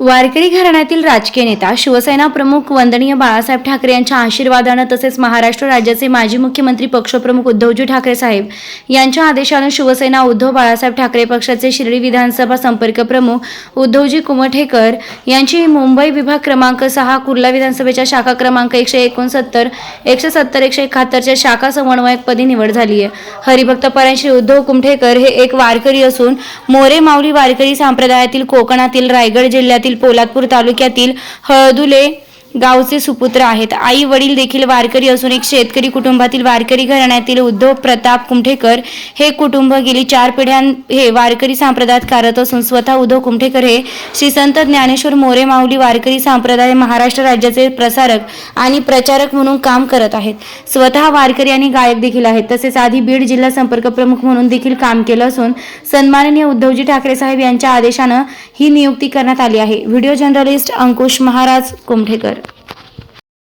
वारकरी घराण्यातील राजकीय नेता शिवसेना प्रमुख वंदनीय बाळासाहेब ठाकरे यांच्या आशीर्वादानं तसेच महाराष्ट्र राज्याचे माजी मुख्यमंत्री पक्षप्रमुख उद्धवजी ठाकरे साहेब यांच्या आदेशानं शिवसेना उद्धव बाळासाहेब ठाकरे पक्षाचे शिर्डी विधानसभा संपर्क प्रमुख उद्धवजी कुमठेकर यांची मुंबई विभाग क्रमांक सहा कुर्ला विधानसभेच्या शाखा क्रमांक एकशे एकोणसत्तर एकशे सत्तर एकशे एकाहत्तरच्या शाखा समन्वयकपदी निवड झाली आहे. हरिभक्त परायण श्री उद्धव कुमठेकर हे एक वारकरी असून मोरे माऊली वारकरी संप्रदायातील कोकणातील रायगड जिल्ह्यातील जिल्ह्यातील पोलादपूर तालुक्यातील हळदुले गावचे सुपुत्र आहेत. आई वडील देखील वारकरी असून एक शेतकरी कुटुंबातील वारकरी घराण्यातील उद्धव प्रताप कुमठेकर हे कुटुंब गेली चार पिढ्यां हे वारकरी संप्रदायात कार्यरत असून स्वतः उद्धव कुमठेकर हे श्री संत ज्ञानेश्वर मोरे माऊली वारकरी संप्रदाय महाराष्ट्र राज्याचे प्रसारक आणि प्रचारक म्हणून काम करत आहेत. स्वतः वारकरी आणि गायक देखील आहेत. तसेच आधी बीड जिल्हा संपर्क प्रमुख म्हणून देखील काम केलं असून सन्माननीय उद्धवजी ठाकरे साहेब यांच्या आदेशानं ही नियुक्ती करण्यात आली आहे. Video journalist Ankush Maharaj Kumthekar.